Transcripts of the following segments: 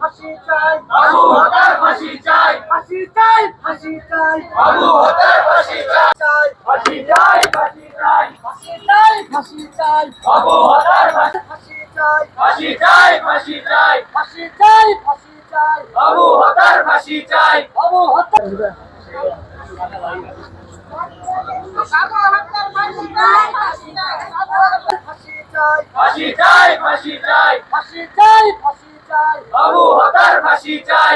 ফাঁসি চাই আবু হত্যার ফাঁসি চাই ফাঁসি চাই ফাঁসি চাই আবু হত্যার ফাঁসি চাই চাই ফাঁসি চাই ফাঁসি চাই ফাঁসি চাই ফাঁসি চাই আবু হত্যার ফাঁসি ফাঁসি চাই ফাঁসি চাই ফাঁসি চাই ফাঁসি চাই ফাঁসি চাই আবু হত্যার ফাঁসি চাই বাবু হত্যা ফাঁসি চাই ফাঁসি চাই। ফাঁসি চাই ফাঁসি চাই। আবু হত্যার ফাঁসি চাই।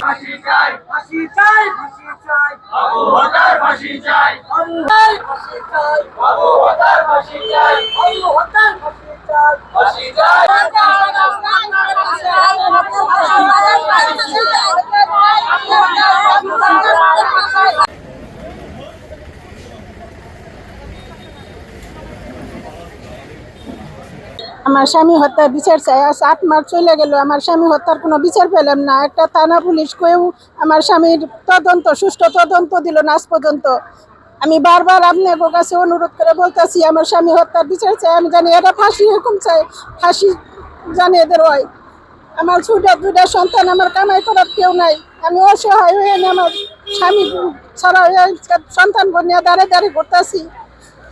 ফাঁসি চাই। ফাঁসি চাই ফাঁসি চাই। আবু হত্যার ফাঁসি চাই। বাবু চাই ফাঁসি চাই। ফাঁসি বাবু হত্যার ফাঁসি চাই। ফাঁসি চাই। আমার স্বামী হত্যার বিচার চাই। আজ আট মাস চলে গেল, আমার স্বামী হত্যার কোনো বিচার পেলাম না। একটা থানা পুলিশ কেউ আমার স্বামীর তদন্ত, সুষ্ঠু তদন্ত দিল না আজ পর্যন্ত। আমি বারবার আপনার কাছে অনুরোধ করে বলতেছি, আমার স্বামী হত্যার বিচার চাই, আমি জানি এটা ফাঁসি এরকম চাই ফাঁসি জানি এদের হয়। আমার ছুটা দুটা সন্তান, আমার কামাই করার কেউ নাই। আমি অসহায় হয়ে আমি আমার স্বামী ছাড়া হয়ে সন্তান নিয়ে দাঁড়িয়ে দাঁড়িয়ে করতেছি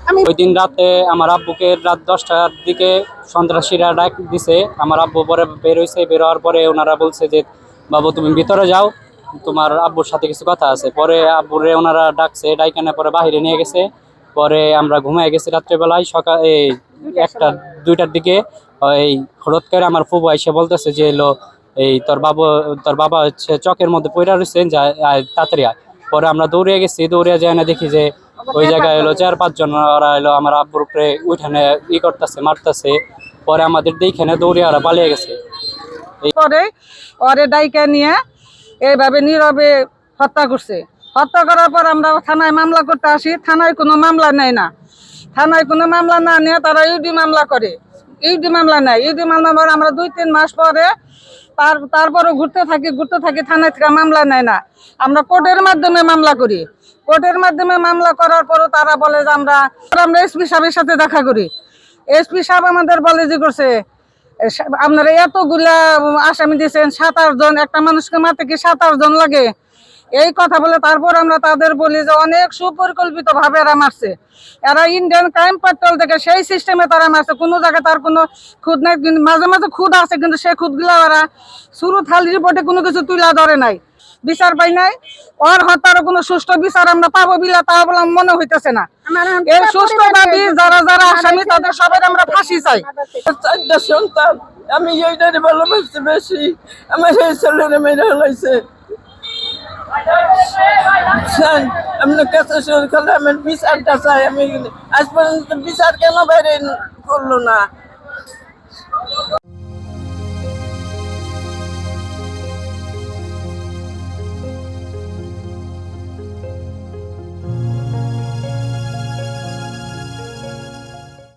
আমি ওই দিন রাতে আমার আব্বুকে রাত দশটার দিকে সন্ত্রাসীরা ডাক দিছে। আমার আব্বু পরে বের হয়েছে বের হওয়ার পরে ওনারা বলছে যে, বাবু, তুমি ভিতরে যাও। তোমার আব্বুর সাথে কিছু কথা আছে। পরে আব্বুরে ওনারা ডাকছে, ডাইকানে পরে বাইরে নিয়ে গেছে। পরে আমরা ঘুমায় গেছি রাত্রেবেলায়, সকাল এই একটা দুইটার দিকে, এই হঠাৎ করে আমার ফুবু এসে বলতেছে যে, এলো, এই তোর বাবু, তোর বাবা হচ্ছে চকের মধ্যে পড়ে রয়েছে যা তাড়াতাড়ি। পরে আমরা দৌড়ে গেছি দৌড়ে যায় না দেখি যে, ওই জায়গায় এলো চার পাঁচজন, ওরা এলো আমার আব্বুর উপরে উঠানে ই করতেছে, মারতেছে। পরে আমাদের দেখে দৌড়ে ওরা পালিয়ে গেছে। পরে ওরে ডাইকা নিয়ে এইভাবে নীরবে হত্যা করছে। হত্যা করার পর আমরা থানায় মামলা করতে আসি, থানায় কোনো মামলা নেয় না। থানায় কোনো মামলা না নিয়ে তারা ইউডি মামলা করে। ইউডি মামলা নেয়। ইউডি মামলা পরে আমরা দুই, তিন মাস পরে তার তারপরে ঘুরতে থাকি ঘুরতে থাকি, থানায় থেকে মামলা নেয় না। আমরা কোর্টের মাধ্যমে মামলা করি। কোর্টের মাধ্যমে মামলা করার পরও তারা বলে যে আমরা আমরা এসপি সাহেবের সাথে দেখা করি। এসপি সাহেব আমাদের বলে যে করছে আপনারা এতগুলা আসামি দিয়েছেন, সাত জন, একটা মানুষকে মারতে কি সাত জন লাগে? এই কথা বলে তারপর আমরা তাদের বলি যে অনেক সুপরিকল্পিত ভাবে এরা মারছে। এরা ইন্ডিয়ান ক্রাইম পেট্রোল থেকে সেই সিস্টেমে তারা মারছে। কোনো জায়গায় তার কোনো খুদ নাই, কিন্তু মাঝে মাঝে খুদ আছে, কিন্তু সেই খুদগুলা এরা শুরু থাল রিপোর্টে কোনো কিছু তুলা ধরে নাই। বিচার পাই নাই। ওর হত্যার কোনো সুষ্ঠু বিচার আমরা পাবো বিলা তা বলে মনে হইতেছে না। এই সুষ্ঠু দাবি যারা যারা আসামি তাদের সবাই আমরা ফাঁসি চাই। চারটা সন্তান আমি এইটারে ভালোবাসতে বেশি। আমার এই ছেলেরে মেরে হলাইছে আপনার কাছে শুরু করলে আমার বিচারটা চাই। আমি আজ পর্যন্ত বিচার কেন বাইরে করল না?